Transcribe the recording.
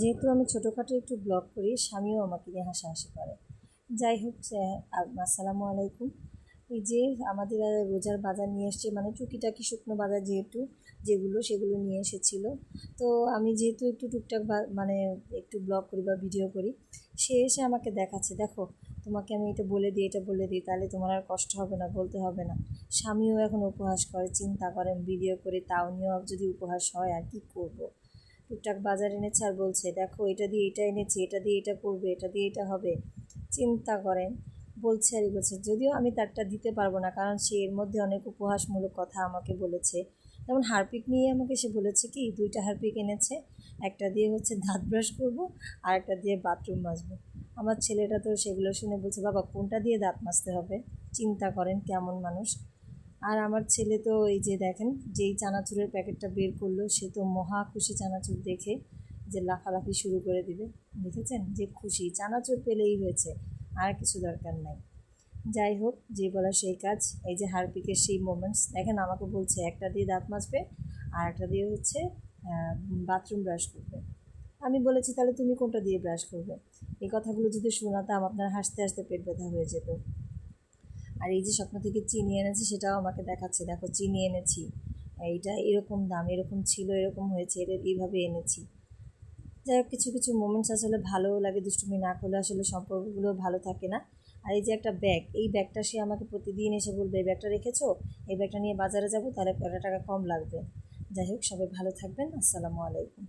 যেহেতু আমি ছোটোখাটো একটু ব্লগ করি, স্বামীও আমাকে নিয়ে হাসাহাসি করে। যাই হোক আসসালামু আলাইকুম। এই যে আমাদের রোজার বাজার নিয়ে এসছে মানে টুকিটাকি শুকনো বাজার যেহেতু, যেগুলো সেগুলো নিয়ে এসেছিল। তো আমি যেহেতু একটু টুকটাক মানে একটু ব্লগ করি বা ভিডিও করি, সে এসে আমাকে দেখাচ্ছে, দেখো, তোমাকে আমি এটা বলে দিই, এটা বলে দিই, তাহলে তোমার আর কষ্ট হবে না, বলতে হবে না। স্বামীও এখন উপহাস করে, চিন্তা করেন, ভিডিও করে, তাও নিয়েও যদি উপহাস হয়, আর কি করব। টুকটাক বাজার এনেছে আর বলছে, দেখো, এটা দিয়ে এটা এনেছি, এটা দিয়ে এটা করবে, এটা দিয়ে এটা হবে। চিন্তা করেন, বলছে আর বলছে, যদিও আমি তারটা দিতে পারব না, কারণ সে এর মধ্যে অনেক উপহাসমূলক কথা আমাকে বলেছে। যেমন হারপিক নিয়ে আমাকে সে বলেছে কি, দুইটা হারপিক এনেছে, একটা দিয়ে হচ্ছে দাঁত ব্রাশ করব, আর একটা দিয়ে বাথরুম মাজবো। আমার ছেলেটা তো সেগুলো শুনে বলছে, বাবা, কোনটা দিয়ে দাঁত মাজতে হবে? চিন্তা করেন কেমন মানুষ। আর আমার ছেলে তো এই যে দেখেন, যেই চানাচুরের প্যাকেটটা বের করল, সে তো মহা খুশি চানাচুর দেখে যে লাফালাফি শুরু করে দিবে। দেখেছেন? যে খুশি। চানাচুর পেলেই হয়েছে, আর কিছু দরকার নাই। যাই হোক, যে বলা সেই কাজ, এই যে হারপিকের সেই মোমেন্টস দেখেন, আমাকে বলছে, একটা দিয়ে দাঁত মাজবে, আর একটা দিয়ে হচ্ছে বাথরুম ব্রাশ করবে। আমি বলেছি, তাহলে তুমি কোনটা দিয়ে ব্রাশ করবে? এই কথাগুলো যদি শোনাতাম, আপনার হাসতে হাসতে পেট ব্যথা হয়ে যেত। আর এই যে স্বপ্ন থেকে চিনি এনেছে সেটাও আমাকে দেখাচ্ছে, দেখো চিনি এনেছি। এইটা এরকম দাম, এরকম ছিল, এরকম হয়েছে এটা এইভাবে এনেছি। যাই হোক, কিছু কিছু মোমেন্টস আসলে ভালোও লাগে, দুষ্টুমি না করলে আসলে সম্পর্কগুলো ভালো থাকে না। আর এই যে একটা ব্যাগ এই ব্যাগটা সে আমাকে প্রতিদিন এসে বলবে, এই ব্যাগটা রেখেছো? এই ব্যাগটা নিয়ে বাজারে যাব, তাহলে কটা টাকা কম লাগবে? যাই হোক, সবাই ভালো থাকবেন, আসসালামু আলাইকুম।